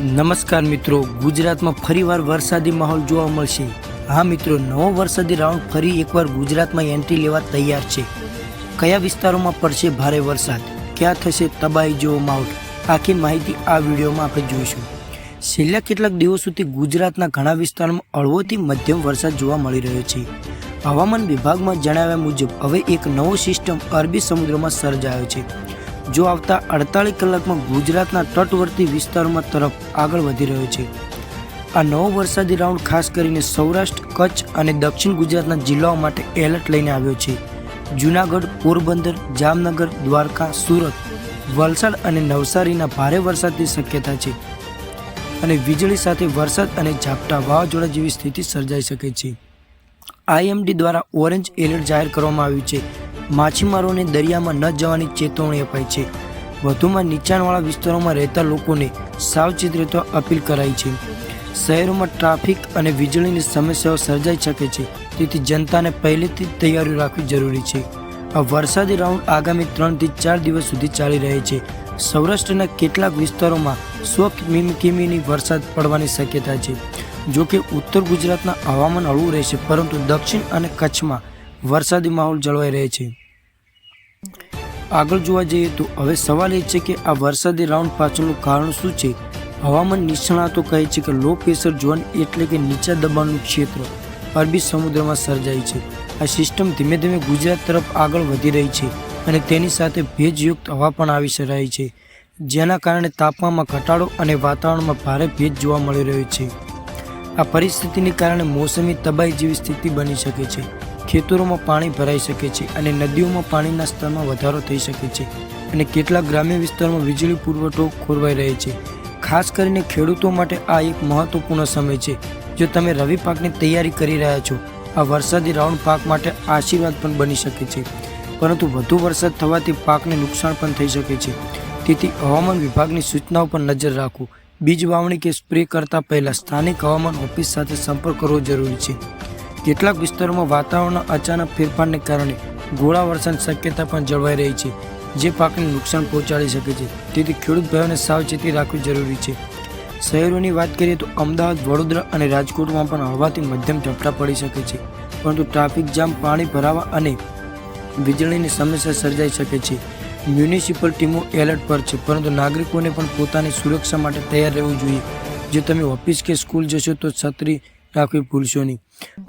નમસ્કાર મિત્રો, ગુજરાતમાં ફરીવાર વરસાદી માહોલ જોવા મળશે. હા મિત્રો, નવો વરસાદી રાઉન્ડ ફરી એકવાર ગુજરાતમાં એન્ટ્રી લેવા તૈયાર છે. કયા વિસ્તારોમાં પડશે ભારે વરસાદ? ક્યાં થશે તબાહી જેવો માહોલ? આખી માહિતી આ વિડીયોમાં આપણે જોઈશું. છેલ્લા કેટલાક દિવસોથી ગુજરાતના ઘણા વિસ્તારોમાં હળવોથી મધ્યમ વરસાદ જોવા મળી રહ્યો છે. હવામાન વિભાગમાં જણાવ્યા મુજબ, હવે એક નવો સિસ્ટમ અરબી સમુદ્રમાં સર્જાયો છે. જો આવતા અડતાલીસ કલાકમાં ગુજરાતના તટવર્તી વિસ્તારોમાં તરફ આગળ વધી રહ્યો છે. આ નવો વરસાદી રાઉન્ડ ખાસ કરીને સૌરાષ્ટ્ર, કચ્છ અને દક્ષિણ ગુજરાતના જિલ્લાઓ માટે એલર્ટ લઈને આવ્યો છે. જૂનાગઢ, પોરબંદર, જામનગર, દ્વારકા, સુરત, વલસાડ અને નવસારીના ભારે વરસાદની શક્યતા છે અને વીજળી સાથે વરસાદ અને ઝાપટા વાવાઝોડા જેવી સ્થિતિ સર્જાઈ શકે છે. આઈએમડી દ્વારા ઓરેન્જ એલર્ટ જાહેર કરવામાં આવ્યું છે. માછીમારોને દરિયામાં ન જવાની ચેતવણી અપાઈ છે. વધુમાં નીચાણવાળા વિસ્તારોમાં રહેતા લોકોને સાવચેત રહેતા અપીલ કરાઈ છે. શહેરોમાં ટ્રાફિક અને વીજળીની સમસ્યાઓ સર્જાઈ શકે છે. તેથી જનતાને પહેલેથી જ તૈયારી રાખવી જરૂરી છે. આ વરસાદી રાઉન્ડ આગામી ત્રણથી ચાર દિવસ સુધી ચાલી રહે છે. સૌરાષ્ટ્રના કેટલાક વિસ્તારોમાં સો કિમીની વરસાદ પડવાની શક્યતા છે. જો કે ઉત્તર ગુજરાતના હવામાન હળવું રહેશે, પરંતુ દક્ષિણ અને કચ્છમાં વરસાદી માહોલ જળવાઈ રહે છે. આગળ જોવા જઈએ તો હવે સવાલ એ છે કે આ વરસાદી રાઉન્ડ પાછળનું કારણ શું છે? હવામાન નિષ્ણાતો કહે છે કે લો પ્રેશર ઝોન એટલે કે નીચા દબાણનું ક્ષેત્ર અરબી સમુદ્રમાં સર્જાય છે. આ સિસ્ટમ ધીમે ધીમે ગુજરાત તરફ આગળ વધી રહી છે અને તેની સાથે ભેજયુક્ત હવા પણ આવી રહી છે, જેના કારણે તાપમાનમાં ઘટાડો અને વાતાવરણમાં ભારે ભેજ જોવા મળી રહ્યો છે. આ પરિસ્થિતિને કારણે મોસમી તબાહી જેવી સ્થિતિ બની શકે છે. ખેતરોમાં પાણી ભરાઈ શકે છે અને નદીઓમાં પાણીના સ્તરમાં વધારો થઈ શકે છે અને કેટલાક ગ્રામ્ય વિસ્તારોમાં વીજળી પુરવઠો ખોરવાઈ રહે છે. ખાસ કરીને ખેડૂતો માટે આ એક મહત્વપૂર્ણ સમય છે. જો તમે રવિ પાકની તૈયારી કરી રહ્યા છો, આ વરસાદી રાઉન્ડ પાક માટે આશીર્વાદ પણ બની શકે છે. પરંતુ વધુ વરસાદ થવાથી પાકને નુકસાન પણ થઈ શકે છે. તેથી હવામાન વિભાગની સૂચનાઓ પર નજર રાખો. બીજ વાવણી કે સ્પ્રે કરતા પહેલા સ્થાનિક હવામાન ઓફિસ સાથે સંપર્ક કરવો જરૂરી છે. કેટલાક વિસ્તારોમાં વાતાવરણના અચાનક ફેરફારને કારણે ગોળા વરસાદની શક્યતા પણ જળવાઈ રહી છે, જે પાકને નુકસાન પહોંચાડી શકે છે. તેથી ખેડૂત ભાઈઓને સાવચેતી રાખવી જરૂરી છે. શહેરોની વાત કરીએ તો અમદાવાદ, વડોદરા અને રાજકોટમાં પણ હળવાથી મધ્યમ ઝપટા પડી શકે છે, પરંતુ ટ્રાફિક જામ, પાણી ભરાવા અને વીજળીની સમસ્યા સર્જાઈ શકે છે. મ્યુનિસિપલ ટીમો એલર્ટ પર છે, પરંતુ નાગરિકોને પણ પોતાની સુરક્ષા માટે તૈયાર રહેવું જોઈએ. જો તમે ઓફિસ કે સ્કૂલ જશો તો છત્રી રાખવી ભૂલશો નહીં.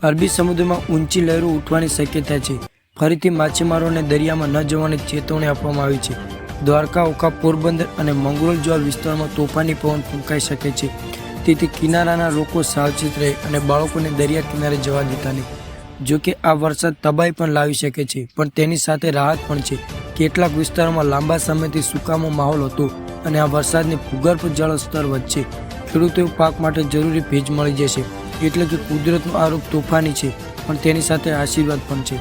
અરબી સમુદ્રમાં ઊંચી લહેરો ઉઠવાની શક્યતા છે. ફરીથી માછીમારોને દરિયામાં ન જવાની ચેતવણી આપવામાં આવી છે. દ્વારકા, ઓખા, પોરબંદર અને મંગરોળ જેવા વિસ્તારમાં તોફાની પવન ફૂંકાઈ શકે છે. તેથી કિનારાના લોકો સાવચેત રહે અને બાળકોને દરિયા કિનારે જવા દેતા નહીં. જો કે આ વરસાદ તબાહી પણ લાવી શકે છે, પણ તેની સાથે રાહત પણ છે. કેટલાક વિસ્તારોમાં લાંબા સમયથી સુકામો માહોલ હતો અને આ વરસાદની ભૂગર્ભ જળ સ્તર વધશે. ખેડૂતો પાક માટે જરૂરી ભેજ મળી જશે. એટલે કે કુદરતનો આરોપ તોફાની છે, પણ તેની સાથે આશીર્વાદ પણ છે.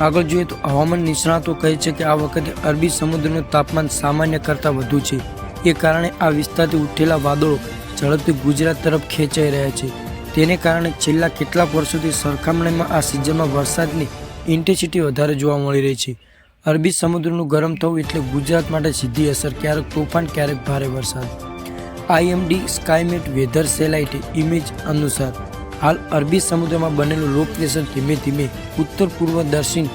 આગળ જોઈએ તો હવામાન નિષ્ણાતો કહે છે કે આ વખતે અરબી સમુદ્રનું તાપમાન સામાન્ય કરતાં વધુ છે. એ કારણે આ વિસ્તારથી ઉઠેલા વાદળો ઝડપથી ગુજરાત તરફ ખેંચાઈ રહ્યા છે. તેને કારણે છેલ્લા કેટલાક વર્ષોથી સરખામણીમાં આ સિઝનમાં વરસાદની ઇન્ટેન્સિટી વધારે જોવા મળી રહી છે. અરબી સમુદ્રનું ગરમ થવું એટલે ગુજરાત માટે સીધી અસર. ક્યારેક તોફાન, ક્યારેક ભારે વરસાદ. આઈએમડી સ્કાયમેટ વેધર સેલાઇટે ઇમેજ અનુસાર, હાલ અરબી સમુદ્રમાં બનેલું લો પ્રેશર ધીમે ધીમે ઉત્તર પૂર્વ દક્ષિણ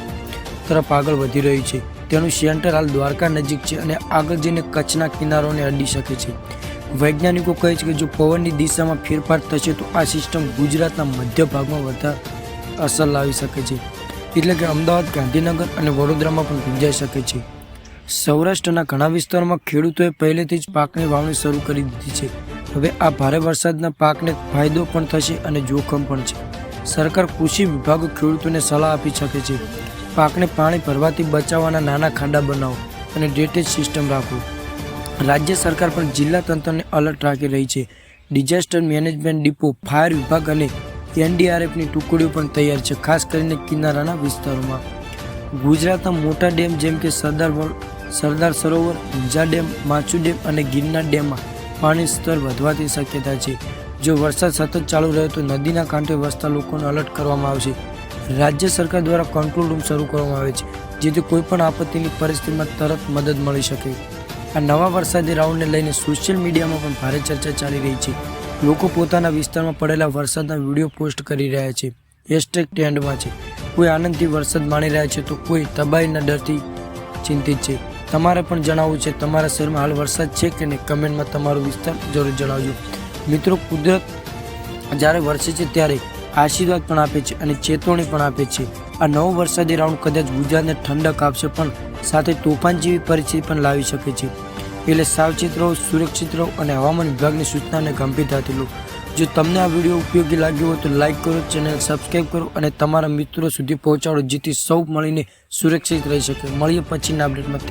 તરફ આગળ વધી રહ્યું છે. તેનું સેન્ટર હાલ દ્વારકા નજીક છે અને આગળ જઈને કચ્છના કિનારોને અડી શકે છે. વૈજ્ઞાનિકો કહે છે કે જો પવનની દિશામાં ફેરફાર થશે તો આ સિસ્ટમ ગુજરાતના મધ્ય ભાગમાં વધારે અસર લાવી શકે છે. એટલે કે અમદાવાદ, ગાંધીનગર અને વડોદરામાં પણ ગુંજાઈ શકે છે. સૌરાષ્ટ્રના ઘણા વિસ્તારોમાં ખેડૂતોએ પહેલેથી જ પાકની વાવણી શરૂ કરી દીધી છે. હવે આ ભારે વરસાદના પાકને ફાયદો પણ થશે અને જોખમ પણ છે. સરકાર કૃષિ વિભાગો ખેડૂતોને સલાહ આપી શકે છે. પાકને પાણી ભરવાથી બચાવવાના નાના ખાડા બનાવો અને ડ્રેટેજ સિસ્ટમ રાખો. રાજ્ય સરકાર પણ જિલ્લા તંત્રને અલર્ટ રાખી રહી છે. ડિઝાસ્ટર મેનેજમેન્ટ ડિપો, ફાયર વિભાગ અને એનડીઆરએફની ટુકડીઓ પણ તૈયાર છે, ખાસ કરીને કિનારાના વિસ્તારોમાં. ગુજરાતના મોટા ડેમ જેમ કે સરદાર સરદાર સરોવર, ઊંઝા ડેમ, માચુ ડેમ અને ગિરનાર ડેમમાં પાણી સ્તર વધવાથી શક્યતા છે. જો વરસાદ સતત ચાલુ રહે તો નદીના કાંઠે વસતા લોકોને અલર્ટ કરવામાં આવશે. રાજ્ય સરકાર દ્વારા કંટ્રોલ રૂમ શરૂ કરવામાં આવે છે, જેથી કોઈપણ આપત્તિની પરિસ્થિતિમાં તરત મદદ મળી શકે. આ નવા વરસાદી રાઉન્ડને લઈને સોશિયલ મીડિયામાં પણ ભારે ચર્ચા ચાલી રહી છે. લોકો પોતાના વિસ્તારમાં પડેલા વરસાદના વીડિયો પોસ્ટ કરી રહ્યા છે. હેશટેગ ટ્રેન્ડમાં છે. કોઈ આનંદથી વરસાદ માણી રહ્યા છે તો કોઈ તબાહીના ડરથી ચિંતિત છે. તમારે પણ જણાવવું છે, તમારા શહેરમાં હાલ વરસાદ છે કે નહીં? કમેન્ટમાં તમારો વિસ્તાર જરૂર જણાવજો. મિત્રો, કુદરત જ્યારે વરસે છે ત્યારે આશીર્વાદ પણ આપે છે અને ચેતવણી પણ આપે છે. આ નવો વરસાદી રાઉન્ડ કદાચ ગુજરાતને ઠંડક આપશે પણ સાથે તોફાન જેવી પરિસ્થિતિ પણ લાવી શકે છે. એટલે સાવચેત રહો, સુરક્ષિત રહો અને હવામાન વિભાગની સૂચનાને ગંભીરતાથી લો. જો તમને આ વીડિયો ઉપયોગી લાગ્યો હોય તો લાઇક કરો ચેનલ સબસ્ક્રાઈબ કરો અને તમારા મિત્રો સુધી પહોંચાડો, જેથી સૌ મળીને સુરક્ષિત રહી શકે. મળીએ પછીના અપડેટમાં.